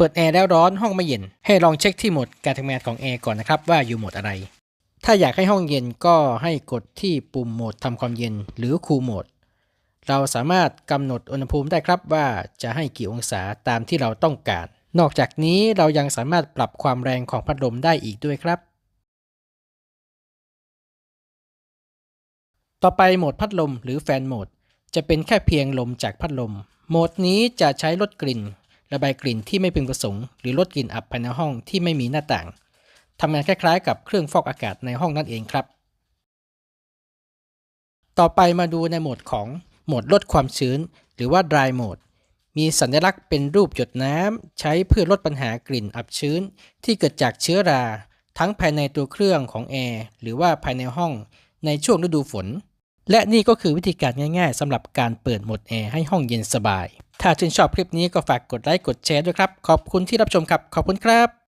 เปิดแอร์แล้วร้อนห้องไม่เย็น ให้ลองเช็คที่โหมดการทำงานของแอร์ก่อนนะครับว่าอยู่โหมดอะไร ถ้าอยากให้ห้องเย็นก็ให้กดที่ปุ่มโหมดทำความเย็นหรือคูลโหมด เราสามารถกำหนดอุณหภูมิได้ครับว่าจะให้กี่องศาตามที่เราต้องการ นอกจากนี้เรายังสามารถปรับความแรงของพัดลมได้อีกด้วยครับ ต่อไปโหมดพัดลมหรือแฟนโหมด จะเป็นแค่เพียงลมจากพัดลม โหมดนี้จะใช้ลดกลิ่น ระบายกลิ่นที่ไม่พึงประสงค์ หรือลดกลิ่นอับภายในห้องที่ไม่มีหน้าต่างทำงานคล้ายๆ กับเครื่องฟอกอากาศในห้องนั่นเองครับ ต่อไปมาดูในโหมดของโหมดลดความชื้น หรือว่า dry mode มีสัญลักษณ์เป็นรูปหยดน้ำ ใช้เพื่อลดปัญหากลิ่นอับชื้น ที่เกิดจากเชื้อรา ทั้งภายในตัวเครื่องของแอร์หรือว่าภายในห้องในช่วงฤดูฝน และนี่ก็คือวิธีการง่ายๆสำหรับการเปิดโหมดแอร์ให้ห้องเย็นสบาย ถ้าชื่นชอบคลิปนี้ก็ฝากกดไลค์กดแชร์ด้วยครับ ขอบคุณที่รับชมครับ ขอบคุณครับ